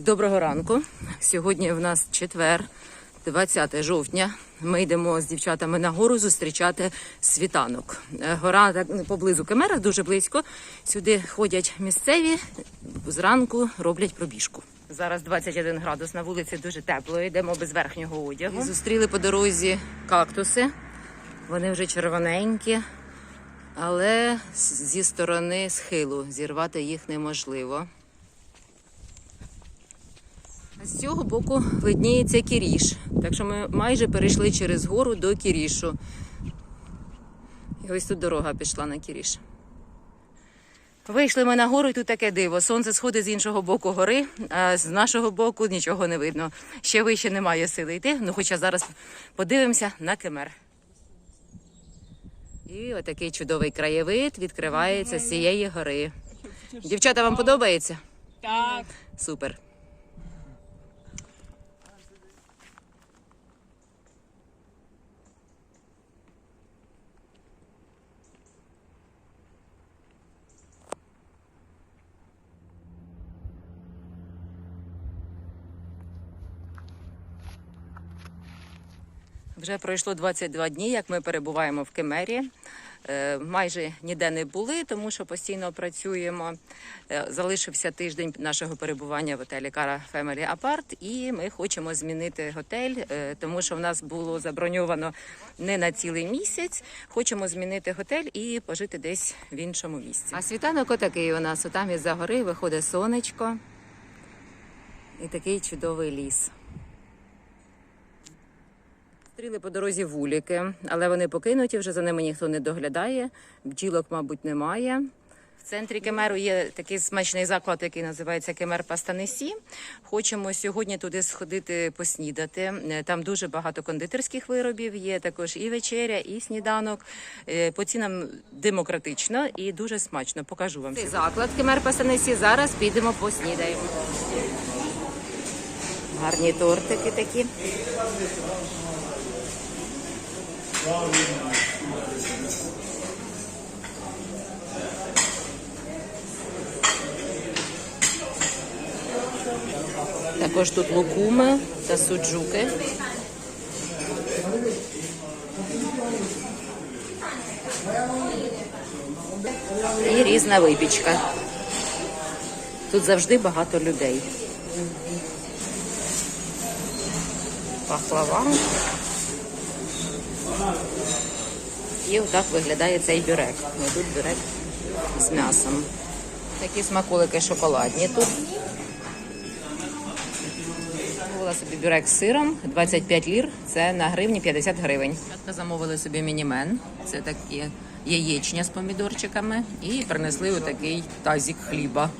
Доброго ранку. Сьогодні в нас четвер, 20 жовтня. Ми йдемо з дівчатами на гору зустрічати світанок. Е, Гора поблизу Кемера, дуже близько. Сюди ходять місцеві, зранку роблять пробіжку. Зараз 21 градус на вулиці дуже тепло. Йдемо без верхнього одягу. Зустріли по дорозі кактуси. Вони вже червоненькі, але зі сторони схилу зірвати їх неможливо. З цього боку видніється Кіріш. Так що ми майже перейшли через гору до Кірішу. І ось тут дорога пішла на Кіріш. Вийшли ми на гору, і тут таке диво. Сонце сходить з іншого боку гори, а з нашого боку нічого не видно. Ще вище немає сили йти. Ну, хоча зараз подивимося на кемер. І отакий чудовий краєвид відкривається з цієї гори. Дівчата, вам подобається? Так. Супер. Вже пройшло 22 дні, як ми перебуваємо в Кемері. Е, Майже ніде не були, тому що постійно працюємо. Е, Залишився тиждень нашого перебування в готелі Кара Family Apart, і ми хочемо змінити готель, е, тому що в нас було заброньовано не на цілий місяць. Хочемо змінити готель і пожити десь в іншому місці. А світанок отакий у нас. Отам із за гори виходить сонечко і такий чудовий ліс. Стріли по дорозі вуліки, але вони покинуті, вже за ними ніхто не доглядає. Бджілок, мабуть, немає. В центрі Кемеру є такий смачний заклад, який називається Кемер Пастанесі. Хочемо сьогодні туди сходити поснідати. Е, Там дуже багато кондитерських виробів. Є також і вечеря, і сніданок. Е, По цінам демократично і дуже смачно. Покажу вам. Цей заклад Кемер Пастанесі. Зараз підемо поснідаємо. Гарні тортики такі. Також тут лукуми та суджуки. І різна випічка. Тут завжди багато людей. Пахлава. І отак виглядає цей бюрек. Ось Тут бюрек з м'ясом. Такі смаколики шоколадні тут. Замовила собі бюрек з сиром 25 лір. Це на гривні 50 гривень. Замовили собі мінімен. Це такі яєчня з помідорчиками. І принесли отакий тазік хліба.